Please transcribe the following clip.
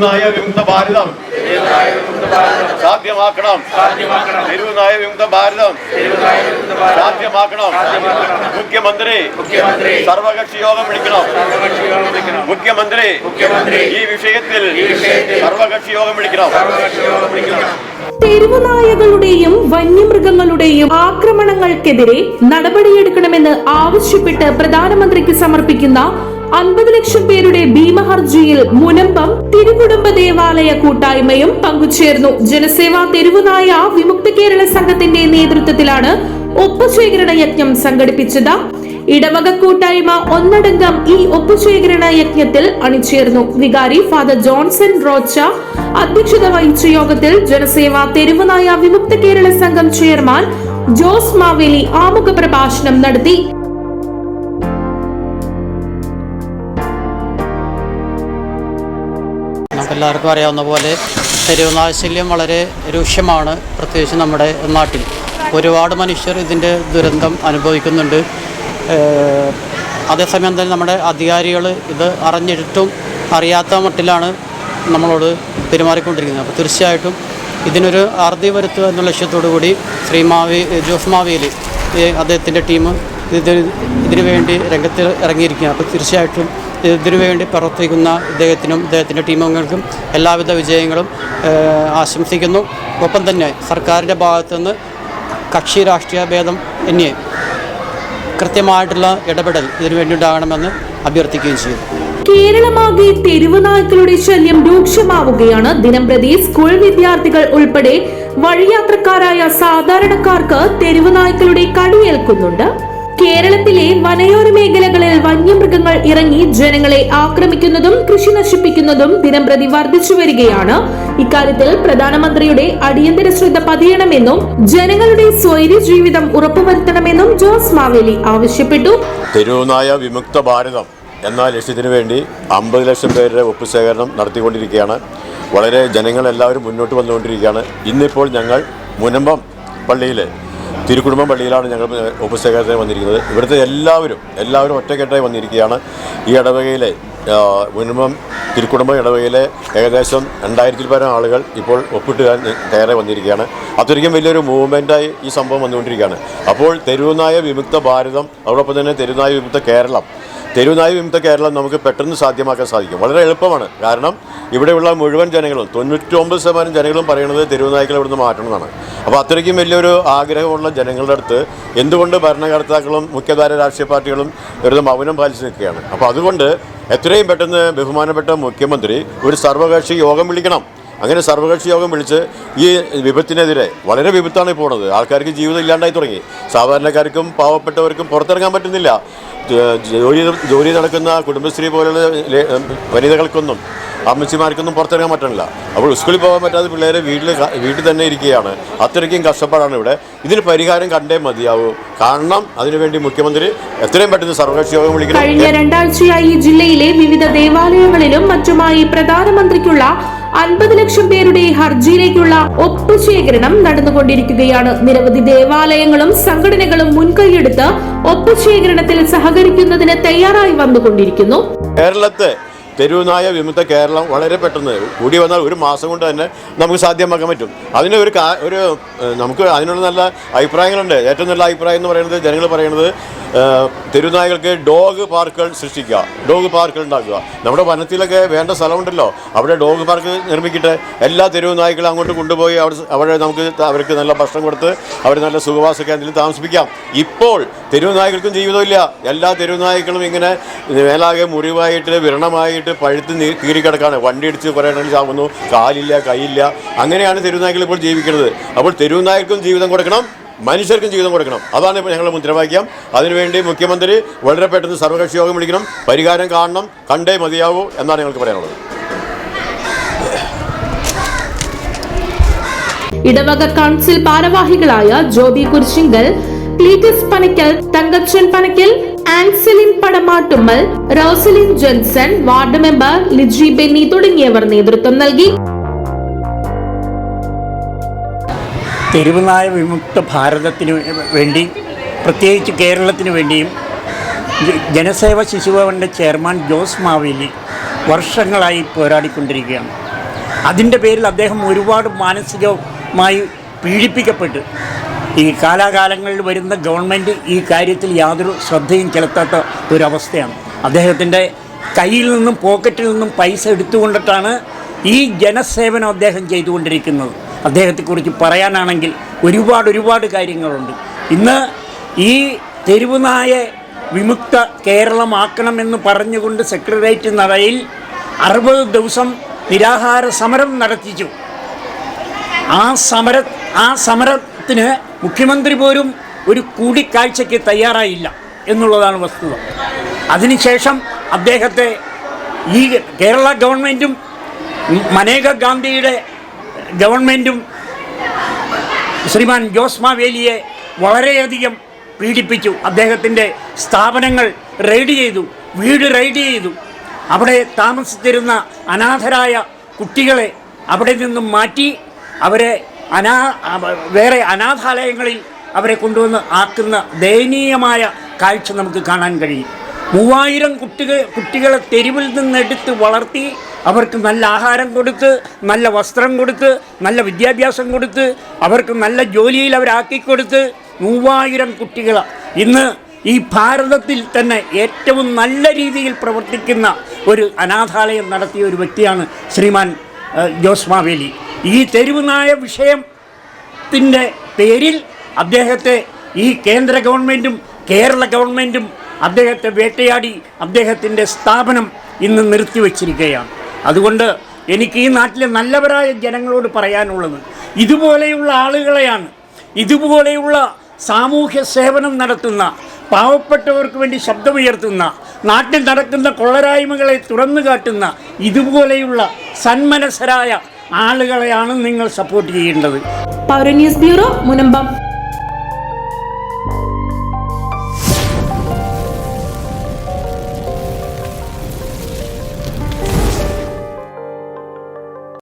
തെരുവുനായ വിമുക്ത ഭാരതം. സാധ്യമാക്കണം. തെരുവുനായ വിമുക്ത ഭാരതം. സാധ്യമാക്കണം. മുഖ്യമന്ത്രി. സർവകക്ഷി യോഗം വിളിക്കണം. മുഖ്യമന്ത്രി. ഈ വിഷയത്തിൽ സർവകക്ഷി യോഗം വിളിക്കണം. തെരുവുനായകളുടെയും വന്യമൃഗങ്ങളുടെയും ആക്രമണങ്ങൾക്കെതിരെ നടപടിയെടുക്കണമെന്ന് ആവശ്യപ്പെട്ട് പ്രധാനമന്ത്രിക്ക് സമർപ്പിക്കുന്ന അൻപത് ലക്ഷം പേരുടെ ഭീമഹർജിയിൽ മുനമ്പം തിരുകുടുംബ ദേവാലയ കൂട്ടായ്മയും പങ്കുചേർന്നു. ജനസേവാ തെരുവുനായ വിമുക്ത കേരള സംഘത്തിന്റെ നേതൃത്വത്തിലാണ് ഒപ്പുശേഖരണ യജ്ഞം സംഘടിപ്പിച്ചത്. ഇടവക കൂട്ടായ്മ ഒന്നടങ്കം ഈ ഒപ്പുശേഖരണ യജ്ഞത്തിൽ അണിചേർന്നു. വികാരി ഫാദർ ജോൺസൺ റോച്ച അധ്യക്ഷത വഹിച്ച യോഗത്തിൽ ജനസേവ തെരുവുനായ വിമുക്ത കേരള സംഘം ചെയർമാൻ ജോസ് മാവേലി ആമുഖ പ്രഭാഷണം നടത്തി. നമുക്കെല്ലാവർക്കും അറിയാവുന്ന പോലെ തെരുവുനാശല്യം വളരെ രൂക്ഷമാണ് പ്രത്യേകിച്ച് നമ്മുടെ നാട്ടിൽ. ഒരുപാട് മനുഷ്യർ ഇതിന്റെ ദുരന്തം അനുഭവിക്കുന്നുണ്ട്. അതേസമയം തന്നെ നമ്മുടെ അധികാരികൾ ഇത് അറിഞ്ഞിട്ടും അറിയാത്ത മട്ടിലാണ് നമ്മളോട് പെരുമാറിക്കൊണ്ടിരിക്കുന്നത്. അപ്പോൾ തീർച്ചയായിട്ടും ഇതിനൊരു അറുതി വരുത്തുക എന്ന ലക്ഷ്യത്തോടു കൂടി ശ്രീ മാവി ജോസ് മാവിയിൽ അദ്ദേഹത്തിന്റെ ടീം ഇതിന് ഇതിനു വേണ്ടി രംഗത്ത് ഇറങ്ങിയിരിക്കുകയാണ്. അപ്പോൾ തീർച്ചയായിട്ടും ഇതിനു വേണ്ടി പ്രവർത്തിക്കുന്ന ഇദ്ദേഹത്തിനും ഇദ്ദേഹത്തിന്റെ ടീമംഗങ്ങൾക്കും എല്ലാവിധ വിജയങ്ങളും ആശംസിക്കുന്നു. ഒപ്പം തന്നെ സർക്കാരിന്റെ ഭാഗത്തുനിന്ന് കക്ഷി രാഷ്ട്രീയ ഭേദം എന്നെ കൃത്യമായിട്ടുള്ള ഇടപെടൽ ഇതിനു വേണ്ടി ഉണ്ടാകണമെന്ന് അഭ്യർത്ഥിക്കുകയും ചെയ്തു. കേരളമാകെ തെരുവ് നായ്ക്കളുടെ ശല്യം രൂക്ഷമാവുകയാണ്. ദിനംപ്രതി സ്കൂൾ വിദ്യാർത്ഥികൾ ഉൾപ്പെടെ വഴിയാത്രക്കാരായ സാധാരണക്കാർക്ക് തെരുവ് നായ്ക്കളുടെ കടിയേൽക്കുന്നുണ്ട്. കേരളത്തിലെ വനയോര മേഖലകളിൽ വന്യമൃഗങ്ങൾ ഇറങ്ങി ജനങ്ങളെ ആക്രമിക്കുന്നതും കൃഷി നശിപ്പിക്കുന്നതും ദിനംപ്രതി വർദ്ധിച്ചു വരികയാണ്. ഇക്കാര്യത്തിൽ പ്രധാനമന്ത്രിയുടെ അടിയന്തര ശ്രദ്ധ പതിയണമെന്നും ജനങ്ങളുടെ സ്വൈര്യ ജീവിതം ഉറപ്പുവരുത്തണമെന്നും ജോസ് മാവേലി ആവശ്യപ്പെട്ടു. തെരുവുനായ വിമുക്ത ഭാരതം എന്ന ലക്ഷ്യത്തിനു വേണ്ടി അമ്പത് ലക്ഷം പേരുടെ ഒപ്പുശേഖരണം നടത്തിക്കൊണ്ടിരിക്കുകയാണ്. വളരെ ജനങ്ങളെല്ലാവരും മുന്നോട്ട് വന്നുകൊണ്ടിരിക്കുകയാണ്. ഇന്നിപ്പോൾ ഞങ്ങൾ മുനമ്പം പള്ളിയിൽ തിരുക്കുടുംബം പള്ളിയിലാണ് ഞങ്ങൾ ഉപസേകരത്തിന് വന്നിരിക്കുന്നത്. ഇവിടുത്തെ എല്ലാവരും എല്ലാവരും ഒറ്റക്കെട്ടായി വന്നിരിക്കുകയാണ്. ഈ ഇടവകയിലെ മുൻപം തിരുക്കുടുംബം ഇടവകയിലെ ഏകദേശം രണ്ടായിരത്തിൽ പരം ആളുകൾ ഇപ്പോൾ ഒപ്പിട്ട് കയറി വന്നിരിക്കുകയാണ്. അത്രയ്ക്കും വലിയൊരു മൂവ്മെന്റായി ഈ സംഭവം വന്നുകൊണ്ടിരിക്കുകയാണ്. അപ്പോൾ തെരുവുനായ വിമുക്ത ഭാരതം അതോടൊപ്പം തന്നെ തെരുവുനായ വിമുക്ത കേരളം തെരുവുനായ വിമുക്ത കേരളം നമുക്ക് പെട്ടെന്ന് സാധ്യമാക്കാൻ സാധിക്കും. വളരെ എളുപ്പമാണ്. കാരണം ഇവിടെയുള്ള മുഴുവൻ ജനങ്ങളും തൊണ്ണൂറ്റൊമ്പത് ശതമാനം ജനങ്ങളും പറയുന്നത് തെരുവുനായ്ക്കളെ ഇവിടുന്ന് മാറ്റണമെന്നാണ്. അപ്പോൾ അത്രയ്ക്കും വലിയൊരു ആഗ്രഹമുള്ള ജനങ്ങളുടെ അടുത്ത് എന്തുകൊണ്ട് ഭരണകർത്താക്കളും മുഖ്യധാര രാഷ്ട്രീയ പാർട്ടികളും ഒരു മൗനം പാലിച്ചു നിൽക്കുകയാണ്? അപ്പോൾ അതുകൊണ്ട് എത്രയും പെട്ടെന്ന് ബഹുമാനപ്പെട്ട മുഖ്യമന്ത്രി ഒരു സർവകക്ഷി യോഗം വിളിക്കണം. അങ്ങനെ സർവകക്ഷി യോഗം വിളിച്ച് ഈ വിപത്തിനെതിരെ വളരെ വിപത്താണ് ഉള്ളത്. ആൾക്കാർക്ക് ജീവിതം ഇല്ലാണ്ടായി തുടങ്ങി. സാധാരണക്കാർക്കും പാവപ്പെട്ടവർക്കും പുറത്തിറങ്ങാൻ പറ്റുന്നില്ല. ജോലി ജോലി നടക്കുന്ന കുടുംബശ്രീ പോലുള്ള വനിതകൾക്കൊന്നും അമ്മച്ചിമാർക്കൊന്നും പുറത്തിറങ്ങാൻ പറ്റണില്ല. അപ്പോൾ സ്കൂളിൽ പോകാൻ പറ്റാതെ പിള്ളേർ വീട്ടിൽ വീട്ടിൽ തന്നെ ഇരിക്കുകയാണ്. അത്രയ്ക്കും കഷ്ടപ്പാടാണ് ഇവിടെ. ഇതിന് പരിഹാരം കണ്ടേ മതിയാവൂ. കാരണം അതിനുവേണ്ടി മുഖ്യമന്ത്രി എത്രയും പെട്ടെന്ന് സർവകക്ഷി യോഗം കഴിഞ്ഞ വിളിക്കണം രണ്ടാഴ്ചയായി ജില്ലയിലെ വിവിധ ദേവാലയങ്ങളിലും മറ്റുമായി പ്രധാനമന്ത്രിക്കുള്ള അൻപത് ലക്ഷം പേരുടെ ഹർജിയിലേക്കുള്ള ഒപ്പുശേഖരണം നടന്നുകൊണ്ടിരിക്കുകയാണ്. നിരവധി ദേവാലയങ്ങളും സംഘടനകളും മുൻകൈയെടുത്ത് ഒപ്പുശേഖരണത്തിൽ സഹകരിക്കുന്നതിന് തയ്യാറായി വന്നുകൊണ്ടിരിക്കുന്നു. കേരളത്തെ തെരുവുനായ വിമുക്ത കേരളം വളരെ പെട്ടെന്ന് കൂടി വന്നാൽ ഒരു മാസം കൊണ്ട് തന്നെ നമുക്ക് സാധ്യമാക്കാൻ പറ്റും. അതിന് ഒരു ഒരു നമുക്ക് അതിനുള്ള നല്ല അഭിപ്രായങ്ങളുണ്ട്. ഏറ്റവും നല്ല അഭിപ്രായം എന്ന് പറയുന്നത് ജനങ്ങൾ പറയുന്നത് ഏഹ്, തെരുവുനായകൾക്ക് ഡോഗ് പാർക്കുകൾ സൃഷ്ടിക്കുക ഡോഗ് പാർക്കുകൾ ഉണ്ടാക്കുക. നമ്മുടെ വനത്തിലൊക്കെ വേണ്ട സ്ഥലമുണ്ടല്ലോ. അവിടെ ഡോഗ് പാർക്ക് നിർമ്മിക്കട്ടെ. എല്ലാ തെരുവുനായ്ക്കളും അങ്ങോട്ട് കൊണ്ടുപോയി അവിടെ അവിടെ നമുക്ക് അവർക്ക് നല്ല ഭക്ഷണം കൊടുത്ത് അവർ നല്ല സുഖവാസ കേന്ദ്രത്തിൽ താമസിപ്പിക്കാം. ഇപ്പോൾ തെരുവുനായ്ക്കൾക്കും ജീവിതമില്ല. എല്ലാ തെരുവുനായ്ക്കളും ഇങ്ങനെ മേലാകെ മുറിവായിട്ട് വിരണമായിട്ട് പഴുത്ത് കീറിക്കിടക്കാണ്. വണ്ടി ഇടിച്ച് കുറേ എണ്ണം ചാവുന്നു. കാലില്ല കൈയില്ല. അങ്ങനെയാണ് തെരുവുനായ്ക്കൾ ഇപ്പോൾ ജീവിക്കുന്നത്. അപ്പോൾ തെരുവുനായ്ക്കൾക്കും ജീവിതം കൊടുക്കണം. മനുഷ്യർക്കും ജീവിതം കൊടുക്കണം. അതാണ് ഇപ്പോൾ ഞങ്ങളുടെ മുദ്രാവാക്യം. അതിനുവേണ്ടി മുഖ്യമന്ത്രി വളരെ പെട്ടെന്ന് സർവകക്ഷി യോഗം വിളിക്കണം. പരിഹാരം കാണണം. കണ്ടേ മതിയാവൂ എന്നാണ് ഞങ്ങൾക്ക് പറയാനുള്ളത്. ഇടവക കൗൺസിൽ ഭാരവാഹികളായ ജോബി കുരിശിങ്കൽ ക്ലീറ്റസ് പനക്കൽ തങ്കച്ചൻ പനക്കൽ ആൻസലിൻ പടമാട്ടുമ്മൽ റോസലിൻ ജെൻസൺ വാർഡ് മെമ്പർ ലിജി ബെന്നി തുടങ്ങിയവർ നേതൃത്വം നൽകി. തെരുവുനായ വിമുക്ത ഭാരതത്തിന് വേണ്ടി പ്രത്യേകിച്ച് കേരളത്തിന് വേണ്ടിയും ജനസേവ ശിശുഭവന്റെ ചെയർമാൻ ജോസ് മാവേലി വർഷങ്ങളായി പോരാടിക്കൊണ്ടിരിക്കുകയാണ്. അതിന്റെ പേരിൽ അദ്ദേഹം ഒരുപാട് മാനസികമായി പീഡിപ്പിക്കപ്പെട്ട്. ഈ കാലാകാലങ്ങളിൽ വരുന്ന ഗവൺമെന്റ് ഈ കാര്യത്തിൽ യാതൊരു ശ്രദ്ധയും ചെലുത്താത്ത ഒരവസ്ഥയാണ്. അദ്ദേഹത്തിന്റെ കയ്യിൽ നിന്നും പോക്കറ്റിൽ നിന്നും പൈസ എടുത്തുകൊണ്ടിട്ടാണ് ഈ ജനസേവനം അദ്ദേഹം ചെയ്തുകൊണ്ടിരിക്കുന്നത്. അദ്ദേഹത്തെക്കുറിച്ച് പറയാനാണെങ്കിൽ ഒരുപാട് ഒരുപാട് കാര്യങ്ങളുണ്ട്. ഇന്ന് ഈ തെരുവുനായെ വിമുക്ത കേരളമാക്കണമെന്ന് പറഞ്ഞുകൊണ്ട് സെക്രട്ടേറിയറ്റ് നടയിൽ അറുപത് ദിവസം നിരാഹാര സമരം നടത്തിച്ചു. ആ സമര ആ സമരത്തിന് മുഖ്യമന്ത്രി പോലും ഒരു കൂടിക്കാഴ്ചയ്ക്ക് തയ്യാറായില്ല എന്നുള്ളതാണ് വസ്തുത. അതിനുശേഷം അദ്ദേഹത്തെ ഈ കേരള ഗവൺമെന്റും മനേക ഗാന്ധിയുടെ ഗവൺമെന്റും ശ്രീമാൻ ജോസ് മാവേലിയെ വളരെയധികം പീഡിപ്പിച്ചു. അദ്ദേഹത്തിന്റെ സ്ഥാപനങ്ങൾ റെയ്ഡ് ചെയ്തു വീട് റെയ്ഡ് ചെയ്തു. അവിടെ താമസിച്ചിരുന്ന അനാഥരായ കുട്ടികളെ അവിടെ നിന്നും മാറ്റി അവരെ അനാ വേറെ അനാഥാലയങ്ങളിൽ അവരെ കൊണ്ടുവന്ന് ആക്കുന്ന ദയനീയമായ കാഴ്ച നമുക്ക് കാണാൻ കഴിയും. മൂവായിരം കുട്ടികൾ കുട്ടികളെ തെരുവിൽ നിന്നെടുത്ത് വളർത്തി അവർക്ക് നല്ല ആഹാരം കൊടുത്ത് നല്ല വസ്ത്രം കൊടുത്ത് നല്ല വിദ്യാഭ്യാസം കൊടുത്ത് അവർക്ക് നല്ല ജോലിയിൽ അവരാക്കി കൊടുത്ത് മൂവായിരം കുട്ടികൾ ഇന്ന് ഈ ഭാരതത്തിൽ തന്നെ ഏറ്റവും നല്ല രീതിയിൽ പ്രവർത്തിക്കുന്ന ഒരു അനാഥാലയം നടത്തിയ ഒരു വ്യക്തിയാണ് ശ്രീമാൻ ജോസ് മാവേലി ഈ തെരുവുനായ വിഷയത്തിന്റെ പേരിൽ അദ്ദേഹത്തെ ഈ കേന്ദ്ര ഗവൺമെന്റും കേരള ഗവൺമെന്റും അദ്ദേഹത്തെ വേട്ടയാടി അദ്ദേഹത്തിന്റെ സ്ഥാപനം ഇന്ന് നിർത്തിവെച്ചിരിക്കുകയാണ്. അതുകൊണ്ട് എനിക്ക് ഈ നാട്ടിലെ നല്ലവരായ ജനങ്ങളോട് പറയാനുള്ളത് ഇതുപോലെയുള്ള ആളുകളെയാണ്. ഇതുപോലെയുള്ള സാമൂഹ്യ സേവനം നടത്തുന്ന പാവപ്പെട്ടവർക്ക് വേണ്ടി ശബ്ദമുയർത്തുന്ന നാട്ടിൽ നടക്കുന്ന കൊള്ളരായ്മകളെ തുറന്നു കാട്ടുന്ന ഇതുപോലെയുള്ള സന്മനസ്സരായ ആളുകളെയാണ് നിങ്ങൾ സപ്പോർട്ട് ചെയ്യേണ്ടത്. പൗരന്യൂസ് ബ്യൂറോ മുനമ്പം.